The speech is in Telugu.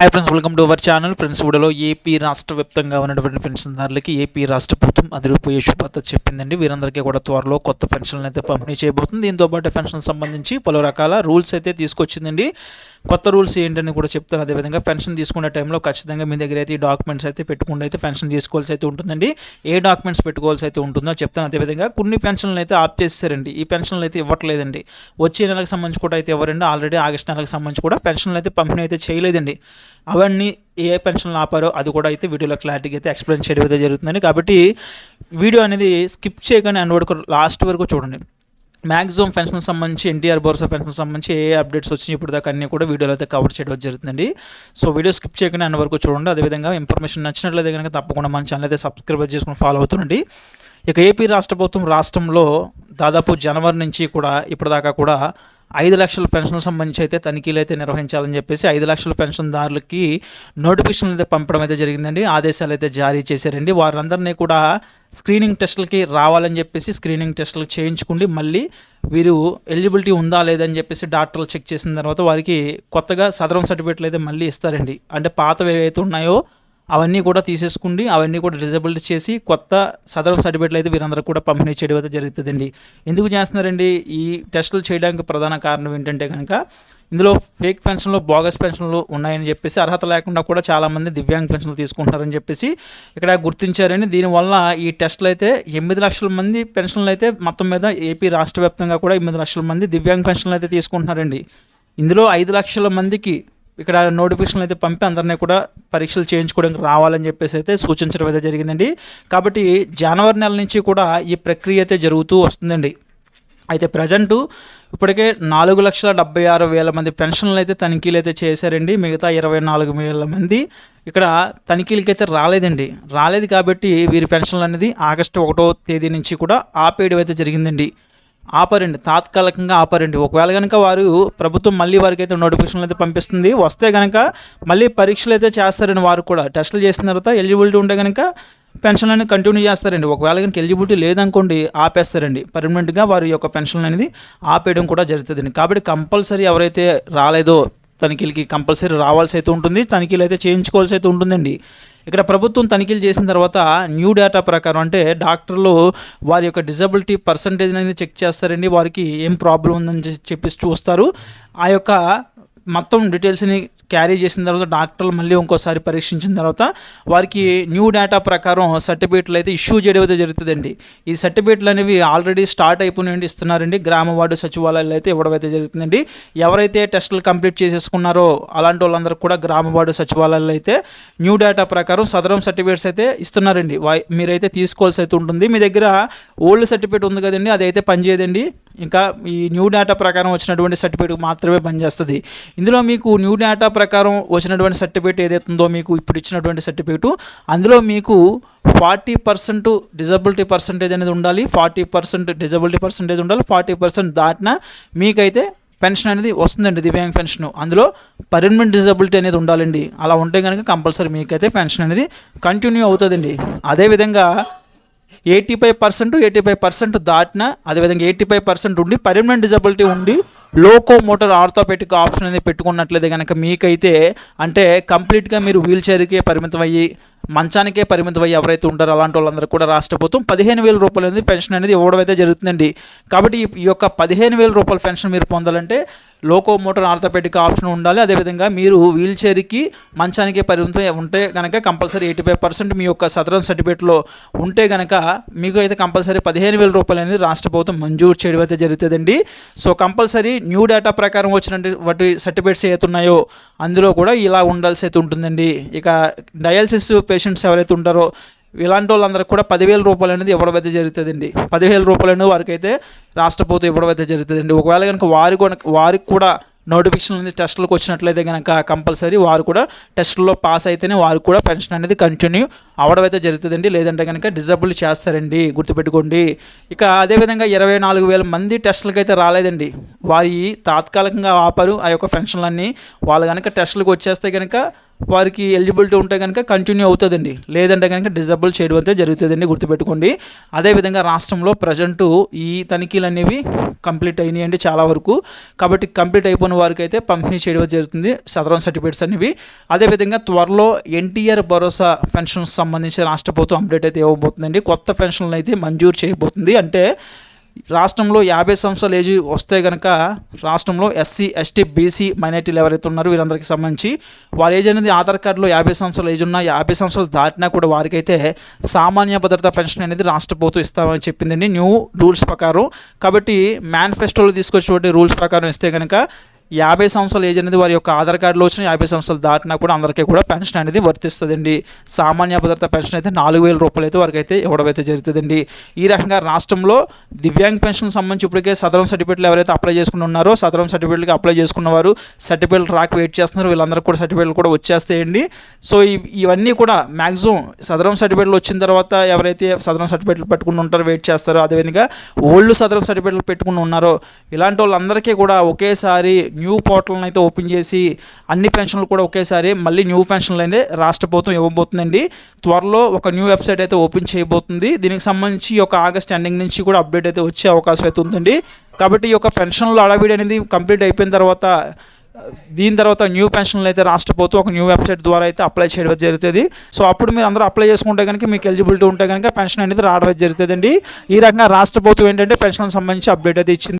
Hi friends welcome to our channel friends వీడియోలో ఏపీ రాష్ట్ర వ్యాప్తంగా ఉన్నటువంటి పెన్షన్దారులకి ఏపీ రాష్ట్ర ప్రభుత్వం అదిరిపోయే శుభార్త చెప్పిందండి. వీరందరికీ కూడా త్వరలో కొత్త పెన్షన్లు అయితే పంపిణీ చేయబోతుంది. దీంతో పాటు పెన్షన్ సంబంధించి పలు రకాల రూల్స్ అయితే తీసుకొచ్చిందండి. కొత్త రూల్స్ ఏంటని కూడా చెప్తాను అదేవిధంగా పెన్షన్ తీసుకునే టైంలో ఖచ్చితంగా మీ దగ్గర అయితే ఈ డాక్యుమెంట్స్ అయితే పెట్టుకుంటే అయితే పెన్షన్ తీసుకోవాల్సి అయితే ఉంటుందండి. ఏ డాక్యుమెంట్స్ పెట్టుకోవాల్సి అయితే ఉంటుందో చెప్తాను. అదేవిధంగా కొన్ని పెన్షన్లు అయితే ఆప్ చేస్తారండి ఈ పెన్షన్లు అయితే ఇవ్వట్లేదండి. వచ్చే నెలకు సంబంధించి కూడా అయితే ఎవరండి? ఆల్రెడీ ఆగస్ట్ నెలకు సంబంధించి కూడా పెన్షన్లు అయితే పంపిణీ అయితే చేయలేదండి. అవన్నీ ఏ పెన్షన్లు ఆపారో అది కూడా అయితే వీడియోలో క్లారిటీగా అయితే ఎక్స్ప్లెయిన్ చేయడం అయితే జరుగుతుందండి. కాబట్టి వీడియో అనేది స్కిప్ చేయగానే అండ్ వరకు లాస్ట్ వరకు చూడండి. మ్యాక్సిమం పెన్షన్ సంబంధించి ఎన్టీఆర్ బోర్సా పెన్షన్ సంబంధించి ఏ అప్డేట్స్ వచ్చినాయి ఇప్పుడు దాకా అన్నీ కూడా వీడియోలో అయితే కవర్ చేయడం జరుగుతుందండి. సో వీడియో స్కిప్ చేయకుండా అన్న వరకు చూడండి. అదేవిధంగా ఇన్ఫర్మేషన్ నచ్చినట్లయితే కనుక తప్పకుండా మన ఛానల్ అయితే సబ్స్క్రైబ్ చేసుకుని ఫాలో అవుతుండండి. ఇక ఏపీ రాష్ట్ర ప్రభుత్వం రాష్ట్రంలో దాదాపు జనవరి నుంచి కూడా ఇప్పటిదాకా కూడా ఐదు లక్షల పెన్షన్ సంబంధించి అయితే తనిఖీలు అయితే నిర్వహించాలని చెప్పేసి ఐదు లక్షల పెన్షన్దారులకి నోటిఫికేషన్లు అయితే పంపడం అయితే జరిగిందండి. ఆదేశాలు అయితే జారీ చేశారండి. వారందరినీ కూడా స్క్రీనింగ్ టెస్టులకి రావాలని చెప్పేసి స్క్రీనింగ్ టెస్టులు చేయించుకుండి. మళ్ళీ వీరు ఎలిజిబిలిటీ ఉందా లేదని చెప్పేసి డాక్టర్లు చెక్ చేసిన తర్వాత వారికి కొత్తగా సదరం సర్టిఫికేట్లు అయితే మళ్ళీ ఇస్తారండి. అంటే పాతవి ఏవైతే ఉన్నాయో అవన్నీ కూడా తీసేసుకుండి అవన్నీ కూడా డిజబుల్ చేసి కొత్త సదరం సర్టిఫికేట్లు అయితే వీరందరూ కూడా పంపిణీ చేయడం అయితే జరుగుతుందండి. ఎందుకు చేస్తున్నారండి? ఈ టెస్టులు చేయడానికి ప్రధాన కారణం ఏంటంటే కనుక ఇందులో ఫేక్ పెన్షన్లు బోగస్ పెన్షన్లు ఉన్నాయని చెప్పేసి అర్హత లేకుండా కూడా చాలామంది దివ్యాంగ పెన్షన్లు తీసుకుంటున్నారని చెప్పేసి ఇక్కడ గుర్తించారని దీనివల్ల ఈ టెస్టులు అయితే ఎనిమిది లక్షల మంది పెన్షన్లు అయితే మొత్తం మీద ఏపీ రాష్ట్ర వ్యాప్తంగా కూడా ఎనిమిది లక్షల మంది దివ్యాంగ పెన్షన్లు అయితే తీసుకుంటున్నారండి. ఇందులో ఐదు లక్షల మందికి ఇక్కడ నోటిఫికేషన్లు అయితే పంపి అందరినీ కూడా పరీక్షలు చేయించుకోవడానికి రావాలని చెప్పేసి అయితే సూచించడం అయితే జరిగిందండి. కాబట్టి జనవరి నెల నుంచి కూడా ఈ ప్రక్రియ అయితే జరుగుతూ వస్తుందండి. అయితే ప్రజెంట్ ఇప్పటికే నాలుగు లక్షల డెబ్బై ఆరు వేల మంది పెన్షన్లు అయితే తనిఖీలు అయితే చేశారండి. మిగతా ఇరవై నాలుగు వేల మంది ఇక్కడ తనిఖీలకి అయితే రాలేదండి. రాలేదు కాబట్టి వీరి పెన్షన్లు అనేది ఆగస్టు ఒకటో తేదీ నుంచి కూడా ఆపేయడం అయితే జరిగిందండి. ఆపరండి తాత్కాలికంగా ఆపరండి. ఒకవేళ కనుక వారు ప్రభుత్వం మళ్ళీ వారికి అయితే నోటిఫికేషన్లు అయితే పంపిస్తుంది. వస్తే కనుక మళ్ళీ పరీక్షలు అయితే చేస్తారండి వారు కూడా. టెస్టులు చేసిన తర్వాత ఎలిజిబిలిటీ ఉంటే కనుక పెన్షన్ అనేది కంటిన్యూ చేస్తారండి. ఒకవేళ కనుక ఎలిజిబిలిటీ లేదనుకోండి ఆపేస్తారండి. పర్మనెంట్గా వారి యొక్క పెన్షన్ అనేది ఆపేయడం కూడా జరుగుతుందండి. కాబట్టి కంపల్సరీ ఎవరైతే రాలేదో తనిఖీలకి కంపల్సరీ రావాల్సి అయితే ఉంటుంది తనిఖీలు అయితే చేయించుకోవాల్సి అయితే ఉంటుందండి. ఇక్కడ ప్రభుత్వం తనిఖీలు చేసిన తర్వాత న్యూ డేటా ప్రకారం అంటే డాక్టర్లు వారి యొక్క డిజబిలిటీ పర్సంటేజ్ అనేది చెక్ చేస్తారండి వారికి ఏం ప్రాబ్లం ఉందని చెప్పేసి చూస్తారు. ఆ యొక్క మొత్తం డీటెయిల్స్ని క్యారీ చేసిన తర్వాత డాక్టర్లు మళ్ళీ ఇంకోసారి పరీక్షించిన తర్వాత వారికి న్యూ డేటా ప్రకారం సర్టిఫికేట్లు అయితే ఇష్యూ చేయడం అయితే జరుగుతుందండి. ఈ సర్టిఫికేట్లు అనేవి ఆల్రెడీ స్టార్ట్ అయిపోయినండి ఇస్తున్నారండి. గ్రామ వార్డు సచివాలయాలు అయితే ఇవ్వడం అయితే జరుగుతుందండి. ఎవరైతే టెస్టులు కంప్లీట్ చేసేసుకున్నారో అలాంటి వాళ్ళందరూ కూడా గ్రామ వార్డు సచివాలయాలు అయితే న్యూ డేటా ప్రకారం సదరం సర్టిఫికేట్స్ అయితే ఇస్తున్నారండి. మీరైతే తీసుకోవాల్సి అయితే ఉంటుంది. మీ దగ్గర ఓల్డ్ సర్టిఫికేట్ ఉంది కదండి అది అయితే పనిచేయదండి. ఇంకా ఈ న్యూ డేటా ప్రకారం వచ్చినటువంటి సర్టిఫికేట్ మాత్రమే పనిచేస్తుంది. ఇందులో మీకు న్యూ డేటా ప్రకారం వచ్చినటువంటి సర్టిఫికేట్ ఏదైతుందో మీకు ఇప్పుడు ఇచ్చినటువంటి సర్టిఫికేట్ అందులో మీకు ఫార్టీ పర్సెంట్ డిజబిలిటీ పర్సంటేజ్ అనేది ఉండాలి. ఫార్టీ పర్సెంట్ డిజబిలిటీ పర్సంటేజ్ ఉండాలి. ఫార్టీ పర్సెంట్ దాటినా మీకైతే పెన్షన్ అనేది వస్తుందండి దివ్యాంగ్ పెన్షన్ అందులో పర్మనెంట్ డిజబిలిటీ అనేది ఉండాలండి. అలా ఉంటే కనుక కంపల్సరీ మీకైతే పెన్షన్ అనేది కంటిన్యూ అవుతుందండి. అదేవిధంగా eighty five percent eighty five percent దాటిన అదేవిధంగా ఎయిటీ ఫైవ్ పర్సెంట్ ఉండి పర్మనెంట్ డిజబిలిటీ ఉండి లోకో మోటార్ ఆర్థోపెటిక్ ఆప్షన్ అనేది పెట్టుకున్నట్లయితే కనుక మీకైతే అంటే కంప్లీట్గా మీరు వీల్ చైర్కే పరిమితం అయ్యి మంచానికే పరిమితమై ఎవరైతే ఉంటారో అలాంటి వాళ్ళందరూ కూడా రాష్ట్ర ప్రభుత్వం పదిహేను వేల రూపాయలు అనేది పెన్షన్ అనేది ఇవ్వడం అయితే జరుగుతుందండి. కాబట్టి ఈ- యొక్క పదిహేను వేల రూపాయల పెన్షన్ మీరు పొందాలంటే లోకో మోటార్ ఆర్థోపెడిక్ ఆప్షన్ ఉండాలి. అదేవిధంగా మీరు వీల్ చైర్కి మంచానికి పరిమితం ఉంటే కనుక కంపల్సరీ ఎయిటీ ఫైవ్ పర్సెంట్ మీ యొక్క సదరం సర్టిఫికేట్లో ఉంటే కనుక మీకు అయితే కంపల్సరీ పదిహేను వేల రూపాయలు అనేది రాష్ట్ర ప్రభుత్వం మంజూరు చేయడం అయితే జరుగుతుందండి. సో కంపల్సరీ న్యూ డేటా ప్రకారం వచ్చిన వాటి సర్టిఫికేట్స్ ఏవైతే ఉన్నాయో అందులో కూడా ఇలా ఉండాల్సి అయితే ఉంటుందండి. ఇక డయాలసిస్ పేషెంట్స్ ఎవరైతే ఉంటారో ఇలాంటి వాళ్ళందరికీ కూడా పదివేల రూపాయలు అనేది ఇవ్వడం అయితే జరుగుతుందండి. పదివేల రూపాయలు అనేది వారికి అయితే రాష్ట్ర ప్రభుత్వం ఇవ్వడం అయితే జరుగుతుందండి. ఒకవేళ కనుక వారి వారికి కూడా నోటిఫికేషన్ అనేది టెస్టులకు వచ్చినట్లయితే కనుక కంపల్సరీ వారు కూడా టెస్టుల్లో పాస్ అయితేనే వారు కూడా పెన్షన్ అనేది కంటిన్యూ అవడం అయితే జరుగుతుందండి. లేదంటే కనుక డిజబుల్ చేస్తారండి గుర్తుపెట్టుకోండి. ఇక అదేవిధంగా ఇరవై నాలుగు వేల మంది టెస్టులకు అయితే రాలేదండి. వారి తాత్కాలికంగా ఆపారు ఆ యొక్క పెన్షన్లన్నీ. వాళ్ళు కనుక టెస్టులకు వచ్చేస్తే కనుక వారికి ఎలిజిబిలిటీ ఉంటే కనుక కంటిన్యూ అవుతుందండి. లేదంటే కనుక డిజబుల్ చేయడం అయితే జరుగుతుందండి గుర్తుపెట్టుకోండి. అదేవిధంగా రాష్ట్రంలో ప్రజెంట్ ఈ తనిఖీలు అనేవి కంప్లీట్ అయినాయండి చాలా వరకు. కాబట్టి కంప్లీట్ అయిపోయిన వారికి అయితే పంపిణీ చేయడం జరుగుతుంది సదరం సర్టిఫికేట్స్ అనేవి. అదేవిధంగా త్వరలో ఎన్టీఆర్ భరోసా పెన్షన్స్ సంబంధించి రాష్ట్ర ప్రభుత్వం అప్డేట్ అయితే ఇవ్వబోతుందండి. కొత్త పెన్షన్లు అయితే మంజూరు చేయబోతుంది. అంటే రాష్ట్రంలో యాభై సంవత్సరాల ఏజ్ వస్తే కనుక రాష్ట్రంలో ఎస్సీ ఎస్టీ బీసీ మైనార్టీలు ఎవరైతే ఉన్నారో వీరందరికీ సంబంధించి వారి ఏజ్ అనేది ఆధార్ కార్డులో యాభై సంవత్సరాల ఏజ్ ఉన్న యాభై సంవత్సరాలు దాటినా కూడా వారికైతే సామాన్య భద్రతా పెన్షన్ అనేది రాష్ట్ర ప్రభుత్వం ఇస్తామని చెప్పిందండి న్యూ రూల్స్ ప్రకారం. కాబట్టి మేనిఫెస్టోలో తీసుకొచ్చేటువంటి రూల్స్ ప్రకారం ఇస్తే కనుక యాభై సంవత్సరాల ఏజ్ అనేది వారి యొక్క ఆధార్ కార్డులో వచ్చిన యాభై సంవత్సరాలు దాటినా కూడా అందరికీ కూడా పెన్షన్ అనేది వర్తిస్తుందండి. సామాన్య భద్రత పెన్షన్ అయితే నాలుగు వేల రూపాయలు అయితే వారికి అయితే ఇవ్వడం అయితే జరుగుతుందండి. ఈ రకంగా రాష్ట్రంలో దివ్యాంగ్ పెన్షన్ సంబంధించి ఇప్పటికే సదరం సర్టిఫికేట్లు ఎవరైతే అప్లై చేసుకుని ఉన్నారో సదరం సర్టిఫికేట్కి అప్లై చేసుకున్నవారు సర్టిఫికేట్ రాక వెయిట్ చేస్తున్నారు. వీళ్ళందరూ కూడా సర్టిఫికేట్లు కూడా వచ్చేస్తాయండి. సో ఇవన్నీ కూడా మ్యాక్సిమం సదరం సర్టిఫికేట్లు వచ్చిన తర్వాత ఎవరైతే సదరం సర్టిఫికేట్లు పెట్టుకుని ఉంటారో వెయిట్ చేస్తారో అదేవిధంగా ఓల్డ్ సదరం సర్టిఫికేట్లు పెట్టుకుని ఉన్నారో ఇలాంటి వాళ్ళందరికీ కూడా ఒకేసారి న్యూ పోర్టల్ని అయితే ఓపెన్ చేసి అన్ని పెన్షన్లు కూడా ఒకేసారి మళ్ళీ న్యూ పెన్షన్లు అయితే రాష్ట్ర ప్రభుత్వం ఇవ్వబోతుందండి. త్వరలో ఒక న్యూ వెబ్సైట్ అయితే ఓపెన్ చేయబోతుంది. దీనికి సంబంధించి ఒక ఆగస్ట్ ఎండింగ్ నుంచి కూడా అప్డేట్ అయితే వచ్చే అవకాశం అయితే ఉందండి. కాబట్టి ఈ యొక్క పెన్షన్లు అడవిడి అనేది కంప్లీట్ అయిపోయిన తర్వాత దీని తర్వాత న్యూ పెన్షన్లు అయితే రాష్ట్ర ప్రభుత్వం ఒక న్యూ వెబ్సైట్ ద్వారా అయితే అప్లై చేయడం జరుగుతుంది. సో అప్పుడు మీరు అందరూ అప్లై చేసుకుంటే కనుక మీకు ఎలిజిబిలిటీ ఉంటే కనుక పెన్షన్ అనేది రావడం జరుగుతుందండి. ఈ రకంగా రాష్ట్ర ప్రభుత్వం ఏంటంటే పెన్షన్ సంబంధించి అప్డేట్ అయితే ఇచ్చింది.